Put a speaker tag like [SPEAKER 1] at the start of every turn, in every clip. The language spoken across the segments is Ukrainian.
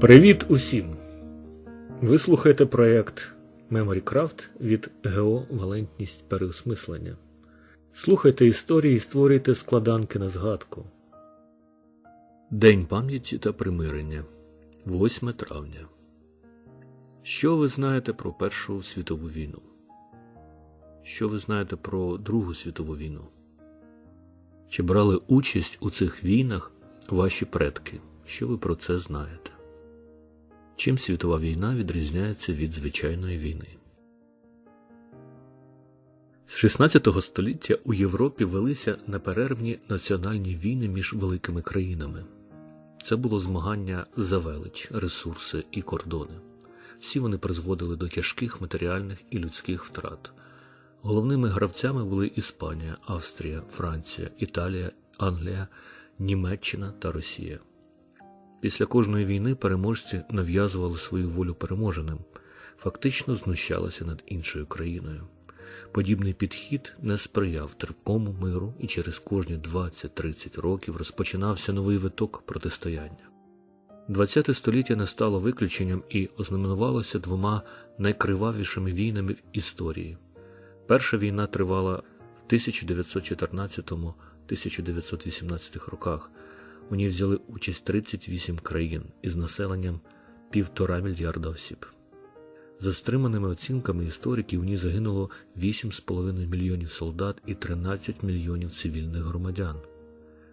[SPEAKER 1] Привіт усім! Ви слухаєте проєкт MemoryCraft від ГО Валентність переосмислення. Слухайте історії і створюйте складанки на згадку. День пам'яті та примирення 8 травня. Що ви знаєте про Першу світову війну? Що ви знаєте про Другу світову війну? Чи брали участь у цих війнах ваші предки? Що ви про це знаєте? Чим світова війна відрізняється від звичайної війни? З 16 століття у Європі велися неперервні національні війни між великими країнами. Це було змагання за велич, ресурси і кордони. Всі вони призводили до тяжких матеріальних і людських втрат. Головними гравцями були Іспанія, Австрія, Франція, Італія, Англія, Німеччина та Росія. Після кожної війни переможці нав'язували свою волю переможеним, фактично знущалися над іншою країною. Подібний підхід не сприяв тривкому миру і через кожні 20-30 років розпочинався новий виток протистояння. ХХ століття не стало виключенням і ознаменувалося двома найкривавішими війнами в історії. Перша війна тривала в 1914-1918 роках. У ній взяли участь 38 країн із населенням півтора мільярда осіб. За стриманими оцінками істориків у ній загинуло 8,5 мільйонів солдат і 13 мільйонів цивільних громадян.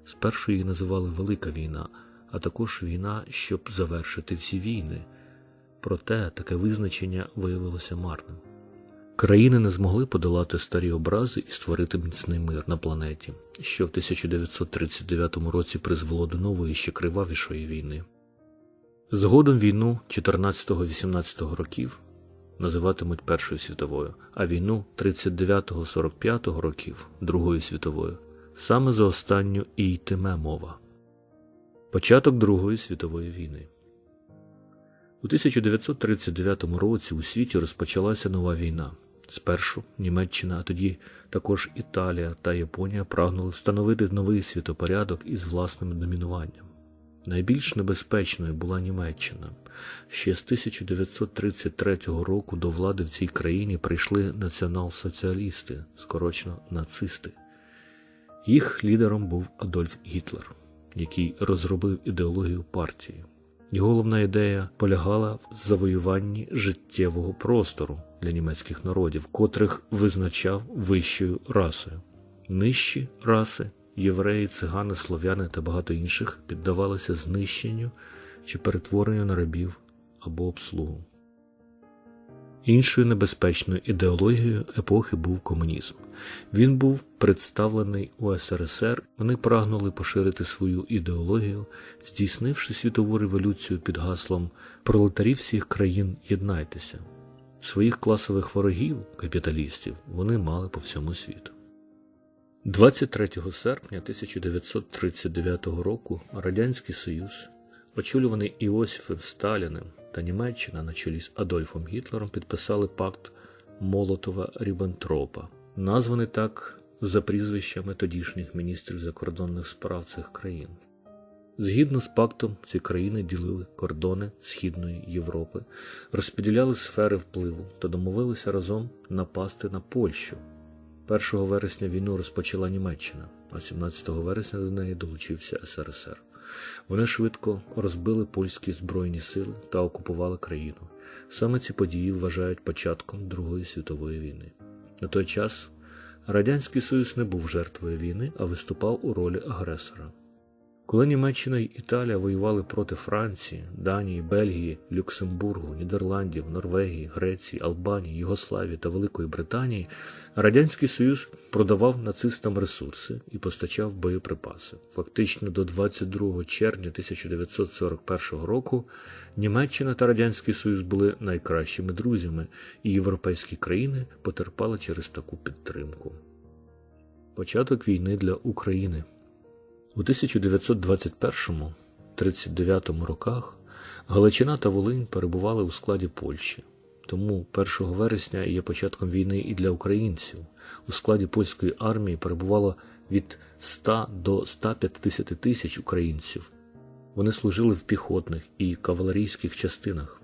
[SPEAKER 1] Спершу її називали Велика війна, а також війна, щоб завершити всі війни. Проте таке визначення виявилося марним. Країни не змогли подолати старі образи і створити міцний мир на планеті, що в 1939 році призвело до нової ще кривавішої війни. Згодом війну 14-18 років називатимуть Першою світовою, а війну 39-45 років Другою світовою. Саме за останню і йтиме мова. Початок Другої світової війни. У 1939 році у світі розпочалася нова війна. Спершу Німеччина, а тоді також Італія та Японія прагнули встановити новий світопорядок із власним домінуванням. Найбільш небезпечною була Німеччина. Ще з 1933 року до влади в цій країні прийшли націонал-соціалісти, скорочено нацисти. Їх лідером був Адольф Гітлер, який розробив ідеологію партії. Його головна ідея полягала в завоюванні життєвого простору для німецьких народів, котрих визначав вищою расою. Нижчі раси, євреї, цигани, слов'яни та багато інших піддавалися знищенню чи перетворенню на рабів або обслугу. Іншою небезпечною ідеологією епохи був комунізм. Він був представлений у СРСР, вони прагнули поширити свою ідеологію, здійснивши світову революцію під гаслом пролетарів всіх країн єднайтеся. Своїх класових ворогів, капіталістів, вони мали по всьому світу. 23 серпня 1939 року Радянський Союз, очолюваний Іосифом Сталіним та Німеччина на чолі з Адольфом Гітлером підписали пакт Молотова Ріббентропа, названий так за прізвищами тодішніх міністрів закордонних справ цих країн. Згідно з пактом, ці країни ділили кордони Східної Європи, розподіляли сфери впливу та домовилися разом напасти на Польщу. 1 вересня війну розпочала Німеччина, а 17 вересня до неї долучився СРСР. Вони швидко розбили польські збройні сили та окупували країну. Саме ці події вважають початком Другої світової війни. На той час Радянський Союз не був жертвою війни, а виступав у ролі агресора. Коли Німеччина і Італія воювали проти Франції, Данії, Бельгії, Люксембургу, Нідерландів, Норвегії, Греції, Албанії, Югославії та Великої Британії, Радянський Союз продавав нацистам ресурси і постачав боєприпаси. Фактично до 22 червня 1941 року Німеччина та Радянський Союз були найкращими друзями, і європейські країни потерпали через таку підтримку. Початок війни для України. У 1921-39 роках Галичина та Волинь перебували у складі Польщі, тому 1 вересня є початком війни і для українців. У складі польської армії перебувало від 100 до 150 тисяч українців. Вони служили в піхотних і кавалерійських частинах.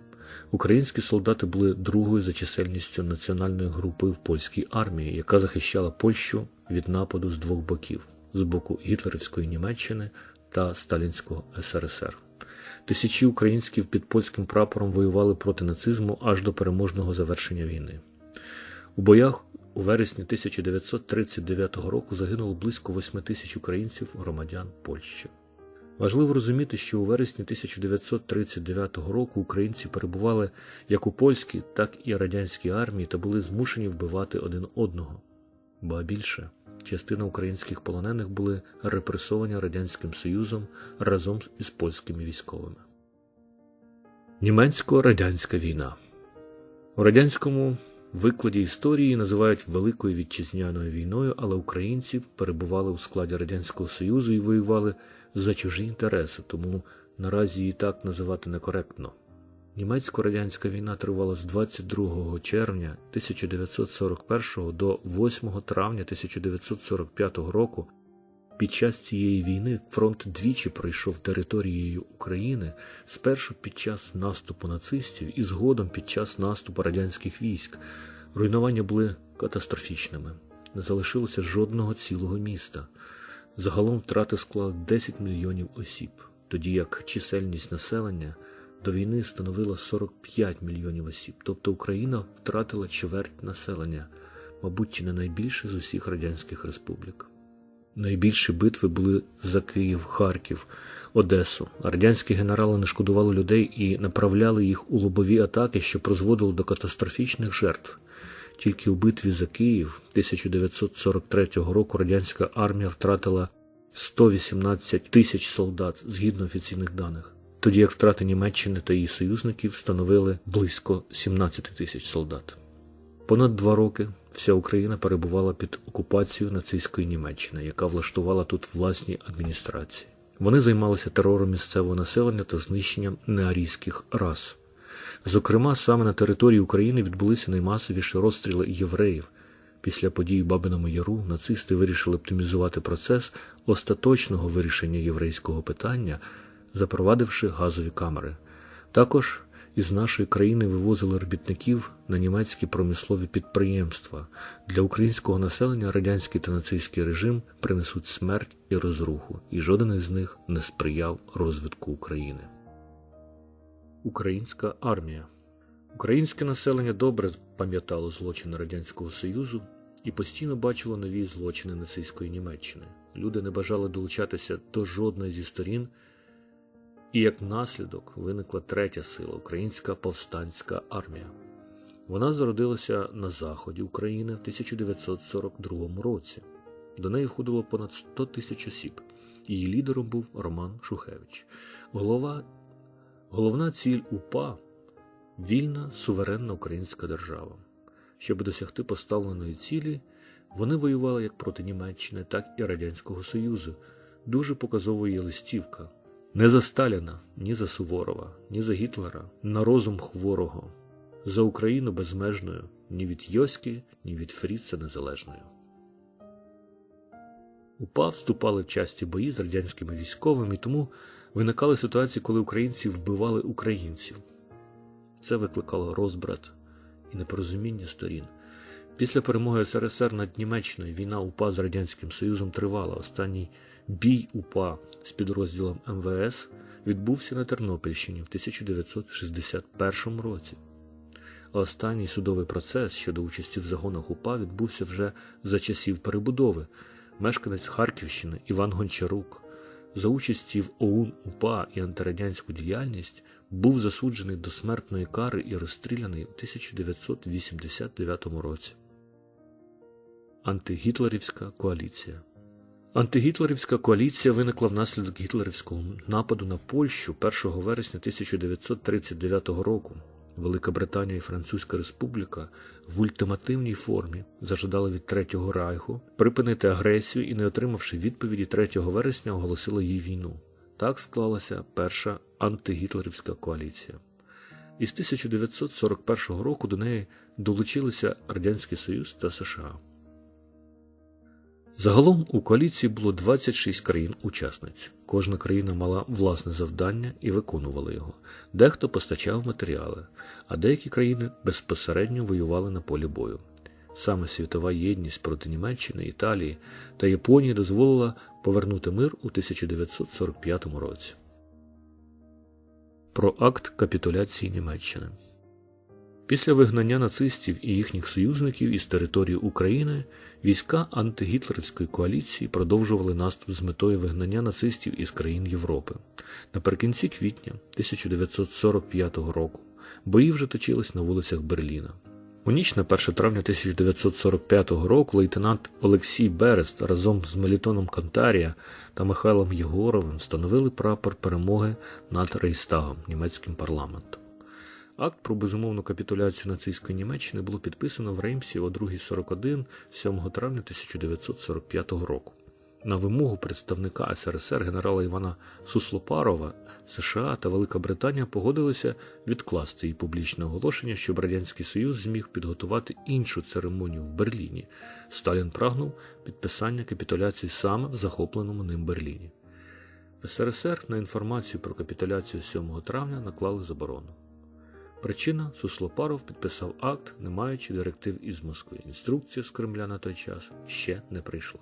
[SPEAKER 1] Українські солдати були другою за чисельністю національної групи в польській армії, яка захищала Польщу від нападу з двох боків з боку гітлерівської Німеччини та Сталінського СРСР. Тисячі українців під польським прапором воювали проти нацизму аж до переможного завершення війни. У боях у вересні 1939 року загинуло близько 8 тисяч українців громадян Польщі. Важливо розуміти, що у вересні 1939 року українці перебували як у польській, так і радянській армії та були змушені вбивати один одного. Ба більше, частина українських полонених були репресовані Радянським Союзом разом із польськими військовими. Німецько-радянська війна у радянському викладі історії називають Великою Вітчизняною війною, але українці перебували у складі Радянського Союзу і воювали за чужі інтереси, тому наразі її так називати некоректно. Німецько-радянська війна тривала з 22 червня 1941 до 8 травня 1945 року. Під час цієї війни фронт двічі пройшов територією України спершу під час наступу нацистів і згодом під час наступу радянських військ. Руйнування були катастрофічними. Не залишилося жодного цілого міста. Загалом втрати склали 10 мільйонів осіб, тоді як чисельність населення до війни становила 45 мільйонів осіб, тобто Україна втратила чверть населення, мабуть, чи не найбільше з усіх радянських республік. Найбільші битви були за Київ, Харків, Одесу. Радянські генерали не шкодували людей і направляли їх у лобові атаки, що призводило до катастрофічних жертв. Тільки у битві за Київ 1943 року радянська армія втратила 118 тисяч солдат згідно офіційних даних, тоді як втрати Німеччини та її союзників становили близько 17 тисяч солдат. Понад два роки вся Україна перебувала під окупацією нацистської Німеччини, яка влаштувала тут власні адміністрації. Вони займалися терором місцевого населення та знищенням неарійських рас. Зокрема, саме на території України відбулися наймасовіші розстріли євреїв. Після подій в Бабиному Яру нацисти вирішили оптимізувати процес остаточного вирішення єврейського питання, запровадивши газові камери. Також із нашої країни вивозили робітників на німецькі промислові підприємства. Для українського населення радянський та нацистський режим принесуть смерть і розруху, і жоден із них не сприяв розвитку України. Українська армія Українське населення добре пам'ятало злочини Радянського Союзу і постійно бачило нові злочини нацистської Німеччини. Люди не бажали долучатися до жодної зі сторін, і як наслідок виникла третя сила українська повстанська армія. Вона зародилася на заході України в 1942 році. До неї входило понад 100 тисяч осіб. Її лідером був Роман Шухевич. Голова, Головна ціль УПА вільна суверенна українська держава. Щоб досягти поставленої цілі, вони воювали як проти Німеччини, так і Радянського Союзу. Дуже показовою є листівка. Не за Сталіна, ні за Суворова, ні за Гітлера, на розум хворого, за Україну безмежною, ні від Йоськи, ні від Фріца Незалежною. УПА вступали часті бої з радянськими військовими, тому виникали ситуації, коли українці вбивали українців. Це викликало розбрат і непорозуміння сторін. Після перемоги СРСР над Німеччиною війна УПА з Радянським Союзом тривала. Останній бій УПА з підрозділом МВС відбувся на Тернопільщині в 1961 році. Останній судовий процес щодо участі в загонах УПА відбувся вже за часів перебудови. Мешканець Харківщини Іван Гончарук за участі в ОУН УПА і антирадянську діяльність був засуджений до смертної кари і розстріляний у 1989 році. Антигітлерівська коаліція Антигітлерівська коаліція виникла внаслідок гітлерівського нападу на Польщу 1 вересня 1939 року. Велика Британія і Французька Республіка в ультимативній формі зажадали від Третього Райху припинити агресію і, не отримавши відповіді 3 вересня, оголосили їй війну. Так склалася перша антигітлерівська коаліція. Із 1941 року до неї долучилися Радянський Союз та США. Загалом у коаліції було 26 країн-учасниць. Кожна країна мала власне завдання і виконувала його. Дехто постачав матеріали, а деякі країни безпосередньо воювали на полі бою. Саме світова єдність проти Німеччини, Італії та Японії дозволила повернути мир у 1945 році. Про акт капітуляції Німеччини. Після вигнання нацистів і їхніх союзників із території України війська антигітлерівської коаліції продовжували наступ з метою вигнання нацистів із країн Європи. Наприкінці квітня 1945 року бої вже точились на вулицях Берліна. У ніч на 1 травня 1945 року лейтенант Олексій Берест разом з Мелітоном Кантарія та Михайлом Єгоровим встановили прапор перемоги над Рейстагом німецьким парламентом. Акт про безумовну капітуляцію нацистської Німеччини було підписано в Реймсі о 2.41 7 травня 1945 року. На вимогу представника СРСР генерала Івана Суслопарова США та Велика Британія погодилися відкласти її публічне оголошення, щоб Радянський Союз зміг підготувати іншу церемонію в Берліні. Сталін прагнув підписання капітуляції саме в захопленому ним Берліні. В СРСР на інформацію про капітуляцію 7 травня наклали заборону. Причина Суслопаров підписав акт, не маючи директив із Москви. Інструкція з Кремля на той час ще не прийшла.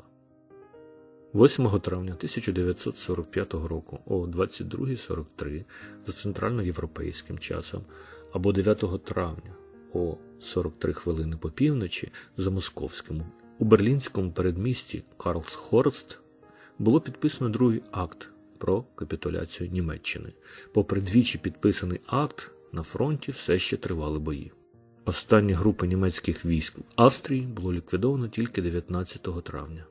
[SPEAKER 1] 8 травня 1945 року о 22.43 за центральноєвропейським часом або 9 травня о 43 хвилини по півночі за московським у берлінському передмісті Карлсхорст було підписано другий акт про капітуляцію Німеччини. Попри двічі підписаний акт, на фронті все ще тривали бої. Остання група німецьких військ в Австрії було ліквідовано тільки 19 травня.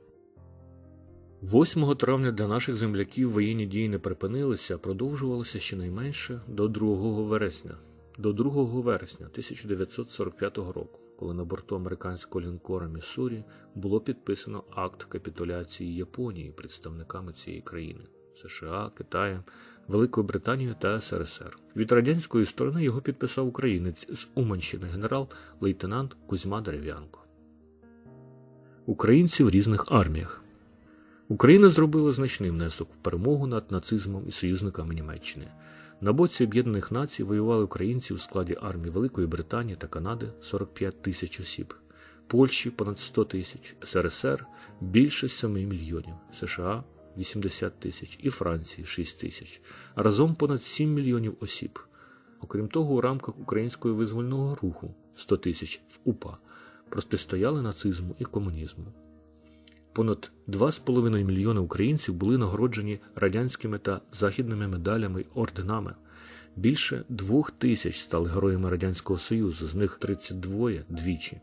[SPEAKER 1] 8 травня для наших земляків воєнні дії не припинилися, а продовжувалися щонайменше до 2 вересня, до 2 вересня 1945 року, коли на борту американського лінкора Міссурі було підписано акт капітуляції Японії представниками цієї країни США, Китаю, Великою Британією та СРСР. Від радянської сторони його підписав українець з Уманщини генерал-лейтенант Кузьма Дерев'янко. Українці в різних арміях. Україна зробила значний внесок в перемогу над нацизмом і союзниками Німеччини. На боці Об'єднаних Націй воювали українці у складі армії Великої Британії та Канади 45 тисяч осіб, Польщі понад 100 тисяч, СРСР більше 7 мільйонів, США 80 тисяч і Франції 6 тисяч, разом понад 7 мільйонів осіб. Окрім того, у рамках українського визвольного руху 100 тисяч в УПА протистояли нацизму і комунізму. Понад 2,5 мільйони українців були нагороджені радянськими та західними медалями й орденами. Більше двох тисяч стали героями Радянського Союзу, з них 32 двічі.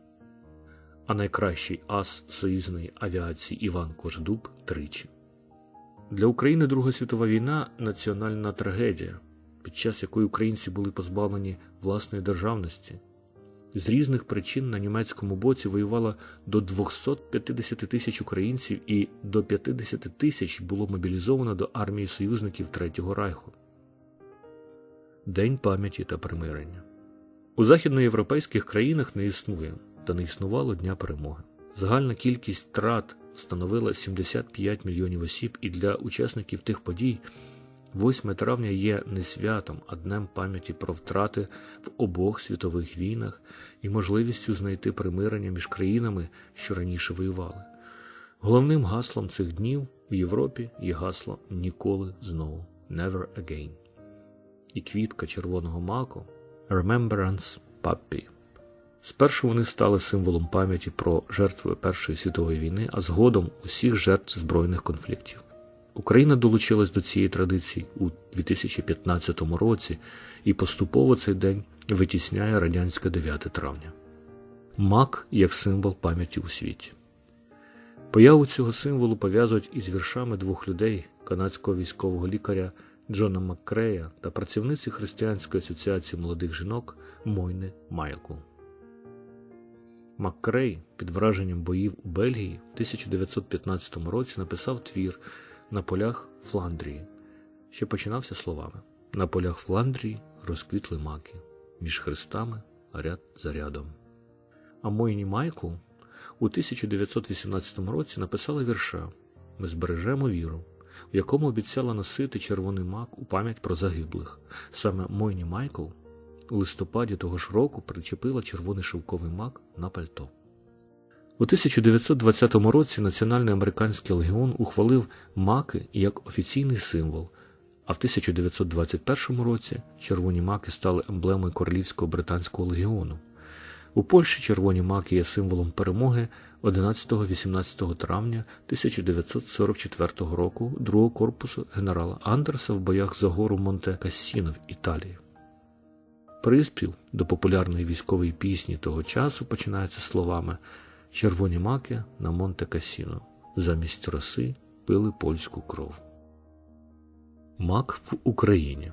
[SPEAKER 1] А найкращий ас союзної авіації Іван Кожедуб тричі. Для України Друга світова війна національна трагедія, під час якої українці були позбавлені власної державності. З різних причин на німецькому боці воювало до 250 тисяч українців і до 50 тисяч було мобілізовано до армії союзників Третього Райху. День пам'яті та примирення у західноєвропейських країнах не існує та не існувало Дня перемоги. Загальна кількість втрат становила 75 мільйонів осіб, і для учасників тих подій 8 травня є не святом, а днем пам'яті про втрати в обох світових війнах і можливістю знайти примирення між країнами, що раніше воювали. Головним гаслом цих днів у Європі є гасло Ніколи знову Never Again. І квітка червоного маку Remembrance Puppy. Спершу вони стали символом пам'яті про жертви Першої світової війни, а згодом усіх жертв збройних конфліктів. Україна долучилась до цієї традиції у 2015 році і поступово цей день витісняє радянське 9 травня. Мак як символ пам'яті у світі. Появу цього символу пов'язують із віршами двох людей канадського військового лікаря Джона Маккрея та працівниці Християнської асоціації молодих жінок Мойни Майкл. Маккрей під враженням боїв у Бельгії в 1915 році написав твір на полях Фландрії, що починався словами: На полях Фландрії розквітли маки, між хрестами ряд за рядом. А Мойні Майкл у 1918 році написала вірша Ми збережемо віру, в якому обіцяла носити червоний мак у пам'ять про загиблих. Саме Мойні Майкл у листопаді того ж року причепила червоний шовковий мак на пальто. У 1920 році Національний американський легіон ухвалив маки як офіційний символ, а в 1921 році червоні маки стали емблемою Королівського британського легіону. У Польщі червоні маки є символом перемоги 11-18 травня 1944 року другого корпусу генерала Андерса в боях за гору Монте Кассіно в Італії. Приспів до популярної військової пісні того часу починається словами Червоні маки на Монте Касіно замість роси пили польську кров. Мак в Україні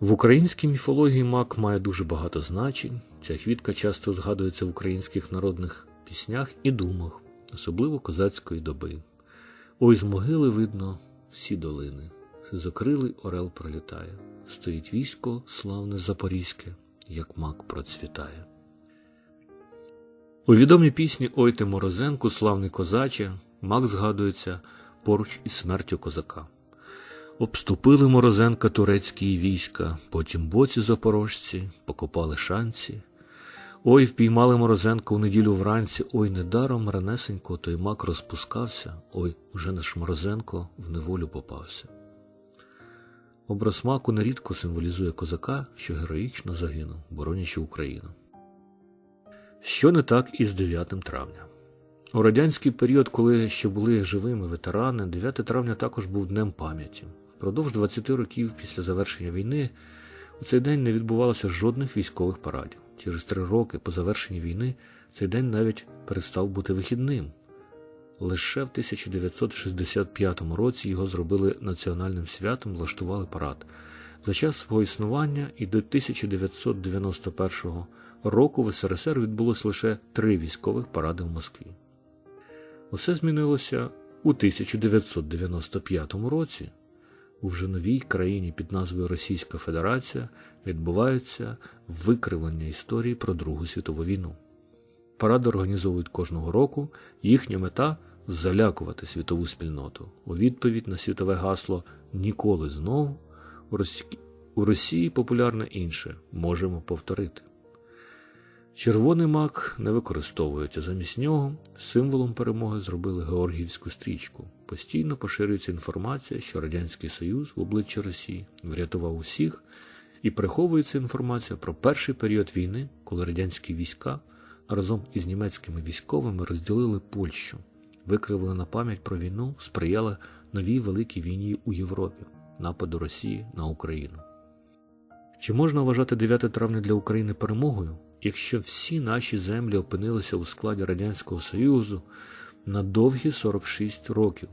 [SPEAKER 1] в українській міфології мак має дуже багато значень. Ця квітка часто згадується в українських народних піснях і думах, особливо козацької доби. Ой з могили видно всі долини, Сизокрилий орел пролітає, стоїть військо славне запорізьке, як мак процвітає. У відомій пісні Ой ти Морозенку, славний козаче, мак згадується поруч із смертю козака. Обступили Морозенка турецькі війська, потім боці запорожці, покопали шанці. Ой, впіймали Морозенка у неділю вранці, ой, недаром ранесенько той мак розпускався, ой, уже наш Морозенко в неволю попався. Образ маку нерідко символізує козака, що героїчно загинув, боронячи Україну. Що не так із 9 травня? У радянський період, коли ще були живими ветерани, 9 травня також був днем пам'яті. Впродовж 20 років після завершення війни у цей день не відбувалося жодних військових парадів. Через три роки по завершенні війни цей день навіть перестав бути вихідним. Лише в 1965 році його зробили національним святом, влаштували парад. За час свого існування і до 1991 року в СРСР відбулося лише три військових паради в Москві. Усе змінилося у 1995 році. У вже новій країні під назвою Російська Федерація відбувається викривлення історії про Другу світову війну. Паради організовують кожного року, їхня мета залякувати світову спільноту. У відповідь на світове гасло Ніколи знову у Росії популярне інше можемо повторити. Червоний мак не використовується замість нього. Символом перемоги зробили Георгіївську стрічку. Постійно поширюється інформація, що Радянський Союз в обличчя Росії врятував усіх, і приховується інформація про перший період війни, коли радянські війська разом із німецькими військовими розділили Польщу. Викривлена пам'ять про війну сприяла новій великій війні у Європі, нападу Росії на Україну. Чи можна вважати 9 травня для України перемогою? якщо всі наші землі опинилися у складі Радянського Союзу на довгі 46 років.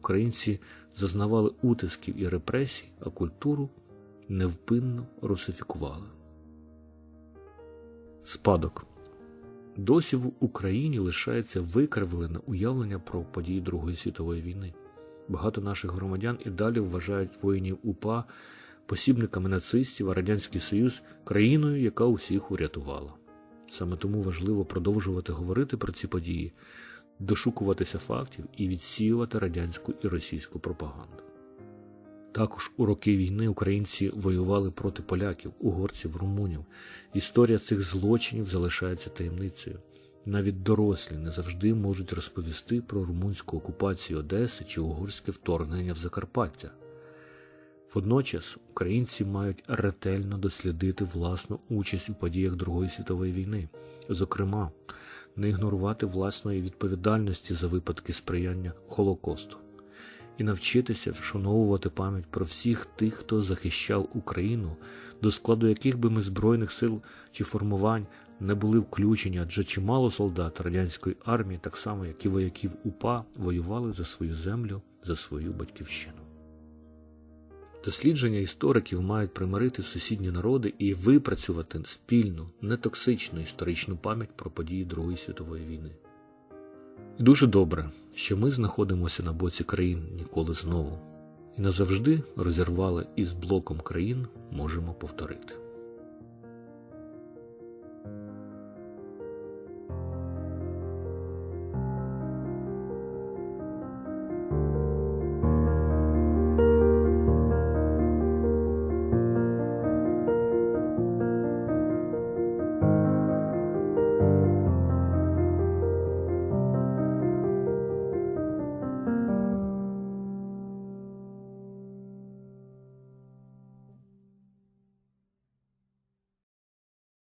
[SPEAKER 1] Українці зазнавали утисків і репресій, а культуру невпинно русифікували. Спадок досі в Україні лишається викривлене уявлення про події Другої світової війни. Багато наших громадян і далі вважають воїнів УПА посібниками нацистів, а Радянський Союз країною, яка усіх урятувала. Саме тому важливо продовжувати говорити про ці події, дошукуватися фактів і відсіювати радянську і російську пропаганду. Також у роки війни українці воювали проти поляків, угорців, румунів. Історія цих злочинів залишається таємницею. Навіть дорослі не завжди можуть розповісти про румунську окупацію Одеси чи угорське вторгнення в Закарпаття. Водночас українці мають ретельно дослідити власну участь у подіях Другої світової війни, зокрема, не ігнорувати власної відповідальності за випадки сприяння Холокосту і навчитися вшановувати пам'ять про всіх тих, хто захищав Україну, до складу яких би ми збройних сил чи формувань не були включені, адже чимало солдат радянської армії, так само як і вояків УПА, воювали за свою землю, за свою батьківщину. Дослідження істориків мають примирити сусідні народи і випрацювати спільну, нетоксичну історичну пам'ять про події Другої світової війни. Дуже добре, що ми знаходимося на боці країн ніколи знову, і назавжди розірвали із блоком країн можемо повторити.